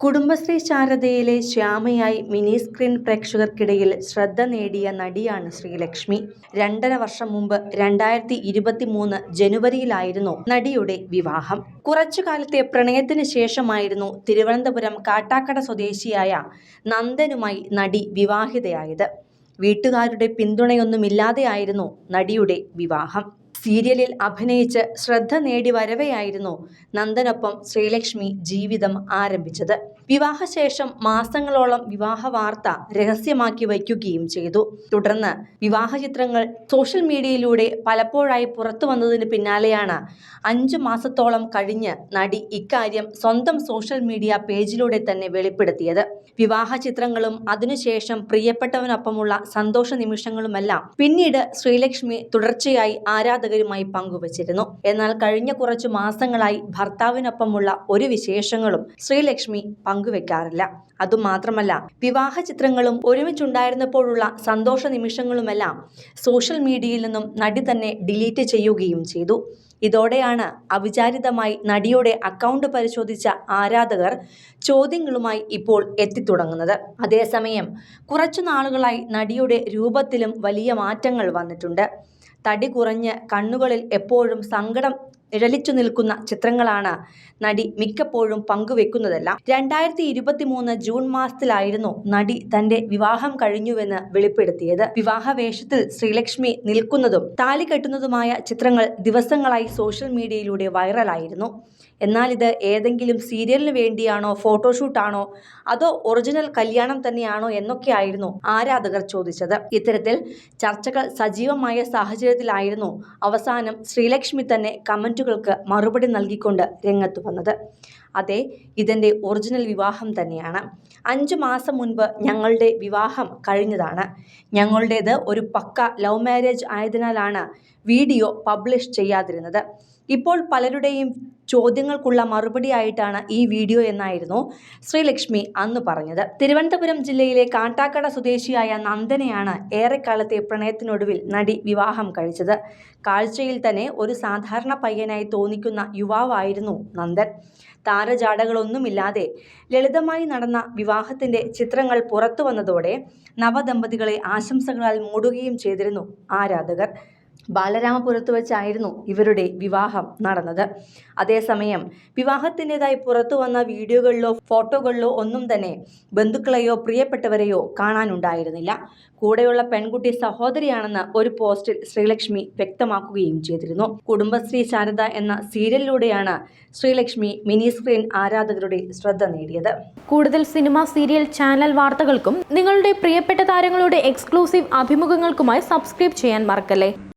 കുടുംബശ്രീ ശാരദയിലെ ശ്യാമയായി mini screen പ്രേക്ഷകർക്കിടയിൽ ശ്രദ്ധ നേടിയ നടിയാണ് ശ്രീലക്ഷ്മി. രണ്ടര വർഷം മുമ്പ് രണ്ടായിരത്തി ഇരുപത്തി മൂന്ന് ജനുവരിയിലായിരുന്നു നടിയുടെ വിവാഹം. കുറച്ചു കാലത്തെ പ്രണയത്തിന് ശേഷമായിരുന്നു തിരുവനന്തപുരം കാട്ടാക്കട സ്വദേശിയായ നന്ദനുമായി നടി വിവാഹിതയായത്. വീട്ടുകാരുടെ പിന്തുണയൊന്നുമില്ലാതെയായിരുന്നു നടിയുടെ വിവാഹം. സീരിയലിൽ അഭിനയിച്ച് ശ്രദ്ധ നേടി വരവെയായിരുന്നു നന്ദനൊപ്പം ശ്രീലക്ഷ്മി ജീവിതം ആരംഭിച്ചത്. വിവാഹശേഷം മാസങ്ങളോളം വിവാഹ വാർത്ത രഹസ്യമാക്കി വയ്ക്കുകയും ചെയ്തു. തുടർന്ന് വിവാഹ ചിത്രങ്ങൾ സോഷ്യൽ മീഡിയയിലൂടെ പലപ്പോഴായി പുറത്തു വന്നതിന് പിന്നാലെയാണ് അഞ്ചു മാസത്തോളം കഴിഞ്ഞ് നടി ഇക്കാര്യം സ്വന്തം സോഷ്യൽ മീഡിയ പേജിലൂടെ തന്നെ വെളിപ്പെടുത്തിയത്. വിവാഹ ചിത്രങ്ങളും അതിനുശേഷം പ്രിയപ്പെട്ടവനൊപ്പമുള്ള സന്തോഷ നിമിഷങ്ങളുമെല്ലാം പിന്നീട് ശ്രീലക്ഷ്മി തുടർച്ചയായി ആരാധകരുമായി പങ്കുവച്ചിരുന്നു. എന്നാൽ കഴിഞ്ഞ കുറച്ചു മാസങ്ങളായി ഭർത്താവിനൊപ്പമുള്ള ഒരു വിശേഷങ്ങളും ശ്രീലക്ഷ്മി പങ്കുവെക്കാറില്ല. അതുമാത്രമല്ല വിവാഹ ചിത്രങ്ങളും ഒരുമിച്ചുണ്ടായിരുന്നപ്പോഴുള്ള സന്തോഷ നിമിഷങ്ങളുമെല്ലാം സോഷ്യൽ മീഡിയയിൽ നിന്നും നടി തന്നെ ഡിലീറ്റ് ചെയ്യുകയും ചെയ്തു. ഇതോടെയാണ് അവിചാരിതമായി നടിയുടെ അക്കൗണ്ട് പരിശോധിച്ച ആരാധകർ ചോദ്യങ്ങളുമായി ഇപ്പോൾ എത്തിത്തുടങ്ങുന്നത്. അതേസമയം കുറച്ചു നാളുകളായി നടിയുടെ രൂപത്തിലും വലിയ മാറ്റങ്ങൾ വന്നിട്ടുണ്ട്. തടി കുറഞ്ഞ് കണ്ണുകളിൽ എപ്പോഴും സങ്കടം നിഴലിച്ചു നിൽക്കുന്ന ചിത്രങ്ങളാണ് നടി മിക്കപ്പോഴും പങ്കുവെക്കുന്നതെല്ലാം. രണ്ടായിരത്തി ഇരുപത്തി മൂന്ന് ജൂൺ മാസത്തിലായിരുന്നു നടി തന്റെ വിവാഹം കഴിഞ്ഞുവെന്ന് വെളിപ്പെടുത്തിയത്. വിവാഹ വേഷത്തിൽ ശ്രീലക്ഷ്മി നിൽക്കുന്നതും താലി കെട്ടുന്നതുമായ ചിത്രങ്ങൾ ദിവസങ്ങളായി സോഷ്യൽ മീഡിയയിലൂടെ വൈറലായിരുന്നു. എന്നാൽ ഇത് ഏതെങ്കിലും സീരിയലിന് വേണ്ടിയാണോ ഫോട്ടോഷൂട്ടാണോ അതോ ഒറിജിനൽ കല്യാണം തന്നെയാണോ എന്നൊക്കെയായിരുന്നു ആരാധകർ ചോദിച്ചത്. ഇത്തരത്തിൽ ചർച്ചകൾ സജീവമായ സാഹചര്യത്തിലായിരുന്നു അവസാനം ശ്രീലക്ഷ്മി തന്നെ കമന്റുകൾക്ക് മറുപടി നൽകിക്കൊണ്ട് രംഗത്ത് വന്നത്. അതെ ഇതെന്റെ ഒറിജിനൽ വിവാഹം തന്നെയാണ്. അഞ്ച് മാസം മുൻപ് ഞങ്ങളുടെ വിവാഹം കഴിഞ്ഞതാണ്. ഞങ്ങളുടേത് ഒരു പക്ക ലവ് മാരേജ് ആയതിനാലാണ് വീഡിയോ പബ്ലിഷ് ചെയ്യാതിരുന്നത്. ഇപ്പോൾ പലരുടെയും ചോദ്യങ്ങൾക്കുള്ള മറുപടിയായിട്ടാണ് ഈ വീഡിയോ എന്നായിരുന്നു ശ്രീലക്ഷ്മി അന്ന് പറഞ്ഞത്. തിരുവനന്തപുരം ജില്ലയിലെ കാട്ടാക്കട സ്വദേശിയായ നന്ദനെയാണ് ഏറെക്കാലത്തെ പ്രണയത്തിനൊടുവിൽ നടി വിവാഹം കഴിച്ചത്. കാഴ്ചയിൽ തന്നെ ഒരു സാധാരണ പയ്യനായി തോന്നിക്കുന്ന യുവാവായിരുന്നു നന്ദൻ. താരജാടകളൊന്നുമില്ലാതെ ലളിതമായി നടന്ന വിവാഹത്തിന്റെ ചിത്രങ്ങൾ പുറത്തു വന്നതോടെ നവദമ്പതികളെ ആശംസകളാൽ മൂടുകയും ചെയ്തിരുന്നു ആരാധകർ. ബാലരാമപുരത്ത് വെച്ചായിരുന്നു ഇവരുടെ വിവാഹം നടന്നത്. അതേസമയം വിവാഹത്തിന്റെതായി പുറത്തു വന്ന വീഡിയോകളിലോ ഫോട്ടോകളിലോ ഒന്നും തന്നെ ബന്ധുക്കളെയോ പ്രിയപ്പെട്ടവരെയോ കാണാനുണ്ടായിരുന്നില്ല. കൂടെയുള്ള പെൺകുട്ടി സഹോദരിയാണെന്ന് ഒരു പോസ്റ്റിൽ ശ്രീലക്ഷ്മി വ്യക്തമാക്കുകയും ചെയ്തിരുന്നു. കുടുംബശ്രീ ശാരദ എന്ന സീരിയലിലൂടെയാണ് ശ്രീലക്ഷ്മി മിനി സ്ക്രീൻ ആരാധകരുടെ ശ്രദ്ധ നേടിയത്. കൂടുതൽ സിനിമ സീരിയൽ ചാനൽ വാർത്തകൾക്കും നിങ്ങളുടെ പ്രിയപ്പെട്ട താരങ്ങളുടെ എക്സ്ക്ലൂസീവ് അഭിമുഖങ്ങൾക്കുമായി സബ്സ്ക്രൈബ് ചെയ്യാൻ മറക്കല്ലേ?